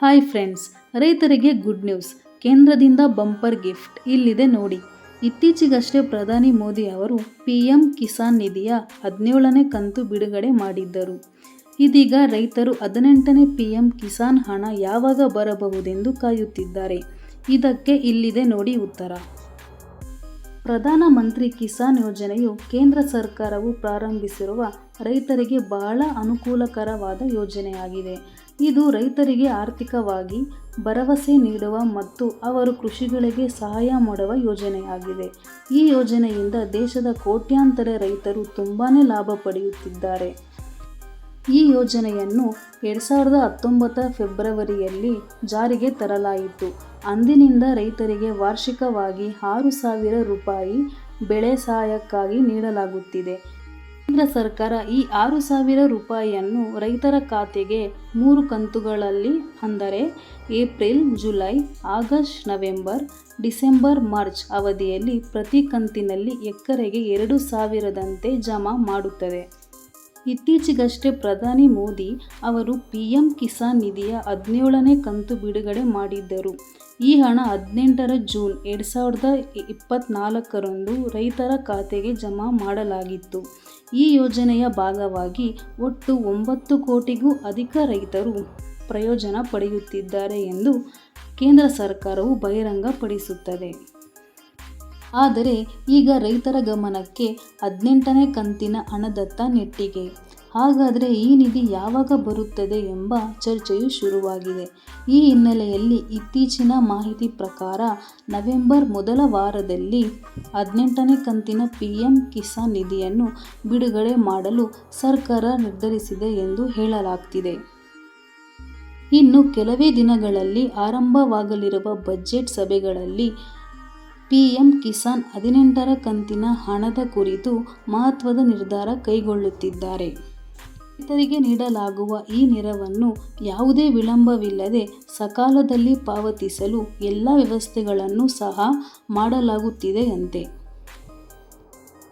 Hi friends ರೈತರಿಗೆ good news ಕೇಂದ್ರದಿಂದ bumper gift ಇಲ್ಲಿದೆ ನೋಡಿ. ಇತ್ತೀಚೆಗಷ್ಟೇ ಪ್ರಧಾನಿ ಮೋದಿ ಅವರು ಪಿ ಎಂ ಕಿಸಾನ್ ನಿಧಿಯ ಹದಿನೇಳನೇ ಕಂತು ಬಿಡುಗಡೆ ಮಾಡಿದ್ದರು. ಇದೀಗ ರೈತರು ಹದಿನೆಂಟನೇ ಪಿ ಎಂ ಕಿಸಾನ್ ಹಣ ಯಾವಾಗ ಬರಬಹುದೆಂದು ಕಾಯುತ್ತಿದ್ದಾರೆ. ಇದಕ್ಕೆ ಇಲ್ಲಿದೆ ನೋಡಿ ಉತ್ತರ. ಪ್ರಧಾನ ಮಂತ್ರಿ ಕಿಸಾನ್ ಯೋಜನೆಯು ಕೇಂದ್ರ ಸರ್ಕಾರವು ಪ್ರಾರಂಭಿಸಿರುವ ರೈತರಿಗೆ ಬಹಳ ಅನುಕೂಲಕರವಾದ ಯೋಜನೆಯಾಗಿದೆ. ಇದು ರೈತರಿಗೆ ಆರ್ಥಿಕವಾಗಿ ಭರವಸೆ ನೀಡುವ ಮತ್ತು ಅವರು ಕೃಷಿಗಳಿಗೆ ಸಹಾಯ ಮಾಡುವ ಯೋಜನೆಯಾಗಿದೆ. ಈ ಯೋಜನೆಯಿಂದ ದೇಶದ ಕೋಟ್ಯಾಂತರ ರೈತರು ತುಂಬಾ ಲಾಭ ಪಡೆಯುತ್ತಿದ್ದಾರೆ. ಈ ಯೋಜನೆಯನ್ನು ಎರಡು ಸಾವಿರದ ಹತ್ತೊಂಬತ್ತರ ಫೆಬ್ರವರಿಯಲ್ಲಿ ಜಾರಿಗೆ ತರಲಾಯಿತು. ಅಂದಿನಿಂದ ರೈತರಿಗೆ ವಾರ್ಷಿಕವಾಗಿ ಆರು ಸಾವಿರ ರೂಪಾಯಿ ಬೆಳೆ ಸಹಾಯಕ್ಕಾಗಿ ನೀಡಲಾಗುತ್ತಿದೆ. ಕೇಂದ್ರ ಸರ್ಕಾರ ಈ ಆರು ಸಾವಿರ ರೂಪಾಯಿಯನ್ನು ರೈತರ ಖಾತೆಗೆ ಮೂರು ಕಂತುಗಳಲ್ಲಿ ಅಂದರೆ April, July, August, November, December, March ಅವಧಿಯಲ್ಲಿ ಪ್ರತಿ ಕಂತಿನಲ್ಲಿ ಎಕರೆಗೆ ಎರಡು ಸಾವಿರದಂತೆ ಜಮಾ ಮಾಡುತ್ತದೆ. ಇತ್ತೀಚೆಗಷ್ಟೇ ಪ್ರಧಾನಿ ಮೋದಿ ಅವರು ಪಿ ಎಂ ಕಿಸಾನ್ ನಿಧಿಯ ಹದಿನೇಳನೇ ಕಂತು ಬಿಡುಗಡೆ ಮಾಡಿದ್ದರು. ಈ ಹಣ ಹದಿನೆಂಟರ ಜೂನ್ ಎರಡು ಸಾವಿರದ ಇಪ್ಪತ್ತ್ನಾಲ್ಕರಂದು ರೈತರ ಖಾತೆಗೆ ಜಮಾ ಮಾಡಲಾಗಿತ್ತು. ಈ ಯೋಜನೆಯ ಭಾಗವಾಗಿ ಒಟ್ಟು ಒಂಬತ್ತು ಕೋಟಿಗೂ ಅಧಿಕ ರೈತರು ಪ್ರಯೋಜನ ಪಡೆಯುತ್ತಿದ್ದಾರೆ ಎಂದು ಕೇಂದ್ರ ಸರ್ಕಾರವು ಬಹಿರಂಗಪಡಿಸುತ್ತದೆ. ಆದರೆ ಈಗ ರೈತರ ಗಮನಕ್ಕೆ ಹದಿನೆಂಟನೇ ಕಂತಿನ ಹಣದತ್ತ ನೆಟ್ಟಿಗೆ. ಹಾಗಾದರೆ ಈ ನಿಧಿ ಯಾವಾಗ ಬರುತ್ತದೆ ಎಂಬ ಚರ್ಚೆಯು ಶುರುವಾಗಿದೆ. ಈ ಹಿನ್ನೆಲೆಯಲ್ಲಿ ಇತ್ತೀಚಿನ ಮಾಹಿತಿ ಪ್ರಕಾರ ನವೆಂಬರ್ ಮೊದಲ ವಾರದಲ್ಲಿ ಹದಿನೆಂಟನೇ ಕಂತಿನ ಪಿ ಎಂ ಕಿಸಾನ್ ನಿಧಿಯನ್ನು ಬಿಡುಗಡೆ ಮಾಡಲು ಸರ್ಕಾರ ನಿರ್ಧರಿಸಿದೆ ಎಂದು ಹೇಳಲಾಗ್ತಿದೆ. ಇನ್ನು ಕೆಲವೇ ದಿನಗಳಲ್ಲಿ ಆರಂಭವಾಗಲಿರುವ ಬಜೆಟ್ ಸಭೆಗಳಲ್ಲಿ ಪಿಎಂ ಕಿಸಾನ್ ಹದಿನೆಂಟರ ಕಂತಿನ ಹಣದ ಕುರಿತು ಮಹತ್ವದ ನಿರ್ಧಾರ ಕೈಗೊಳ್ಳುತ್ತಿದ್ದಾರೆ. ರೈತರಿಗೆ ನೀಡಲಾಗುವ ಈ ನೆರವನ್ನು ಯಾವುದೇ ವಿಳಂಬವಿಲ್ಲದೆ ಸಕಾಲದಲ್ಲಿ ಪಾವತಿಸಲು ಎಲ್ಲ ವ್ಯವಸ್ಥೆಗಳನ್ನು ಸಹ ಮಾಡಲಾಗುತ್ತಿದೆಯಂತೆ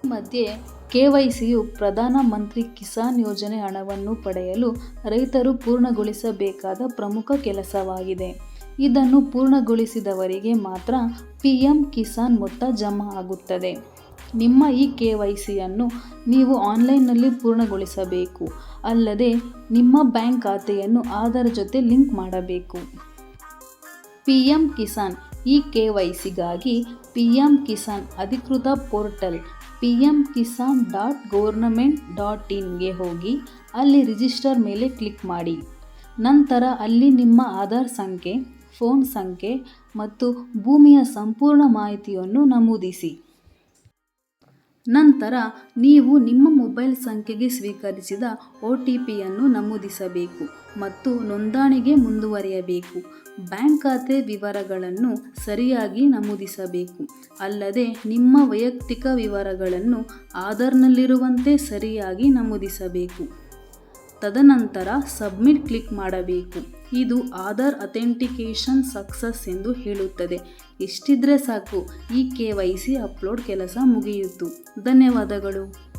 ಈ ಮಧ್ಯೆ ಕೆವೈಸಿಯು ಪ್ರಧಾನ ಮಂತ್ರಿ ಕಿಸಾನ್ ಯೋಜನೆ ಹಣವನ್ನು ಪಡೆಯಲು ರೈತರು ಪೂರ್ಣಗೊಳಿಸಬೇಕಾದ ಪ್ರಮುಖ ಕೆಲಸವಾಗಿದೆ. ಇದನ್ನು ಪೂರ್ಣಗೊಳಿಸಿದವರಿಗೆ ಮಾತ್ರ ಪಿ ಎಂ ಕಿಸಾನ್ ಮೊತ್ತ ಜಮಾ ಆಗುತ್ತದೆ. ನಿಮ್ಮ ಈ ಕೆ ವೈ ಸಿಯನ್ನು ನೀವು ಆನ್ಲೈನ್ನಲ್ಲಿ ಪೂರ್ಣಗೊಳಿಸಬೇಕು. ಅಲ್ಲದೆ ನಿಮ್ಮ ಬ್ಯಾಂಕ್ ಖಾತೆಯನ್ನು ಆಧಾರ್ ಜೊತೆ ಲಿಂಕ್ ಮಾಡಬೇಕು. P M Kisan E K Y ಸಿಗಾಗಿ P M Kisan ಅಧಿಕೃತ portal P M Kisan dot government dot ಇನ್ಗೆ ಹೋಗಿ ಅಲ್ಲಿ ರಿಜಿಸ್ಟರ್ ಮೇಲೆ ಕ್ಲಿಕ್ ಮಾಡಿ. ನಂತರ ಅಲ್ಲಿ ನಿಮ್ಮ ಆಧಾರ್ ಸಂಖ್ಯೆ ಫೋನ್ ಸಂಖ್ಯೆ ಮತ್ತು ಭೂಮಿಯ ಸಂಪೂರ್ಣ ಮಾಹಿತಿಯನ್ನು ನಮೂದಿಸಿ. ನಂತರ ನೀವು ನಿಮ್ಮ ಮೊಬೈಲ್ ಸಂಖ್ಯೆಗೆ ಸ್ವೀಕರಿಸಿದ ಒ ಟಿ ಪಿಯನ್ನು ನಮೂದಿಸಬೇಕು ಮತ್ತು ನೋಂದಣಿಗೆ ಮುಂದುವರಿಯಬೇಕು. ಬ್ಯಾಂಕ್ ಖಾತೆ ವಿವರಗಳನ್ನು ಸರಿಯಾಗಿ ನಮೂದಿಸಬೇಕು. ಅಲ್ಲದೆ ನಿಮ್ಮ ವೈಯಕ್ತಿಕ ವಿವರಗಳನ್ನು ಆಧಾರ್ನಲ್ಲಿರುವಂತೆ ಸರಿಯಾಗಿ ನಮೂದಿಸಬೇಕು. ತದನಂತರ ಸಬ್ಮಿಟ್ ಕ್ಲಿಕ್ ಮಾಡಬೇಕು. ಇದು ಆಧಾರ್ ಅಥೆಂಟಿಕೇಷನ್ ಸಕ್ಸಸ್ ಎಂದು ಹೇಳುತ್ತದೆ. ಇಷ್ಟಿದ್ರೆ ಸಾಕು. ಈ ಕೆ ವೈ ಸಿ ಅಪ್ಲೋಡ್ ಕೆಲಸ ಮುಗಿಯಿತು. ಧನ್ಯವಾದಗಳು.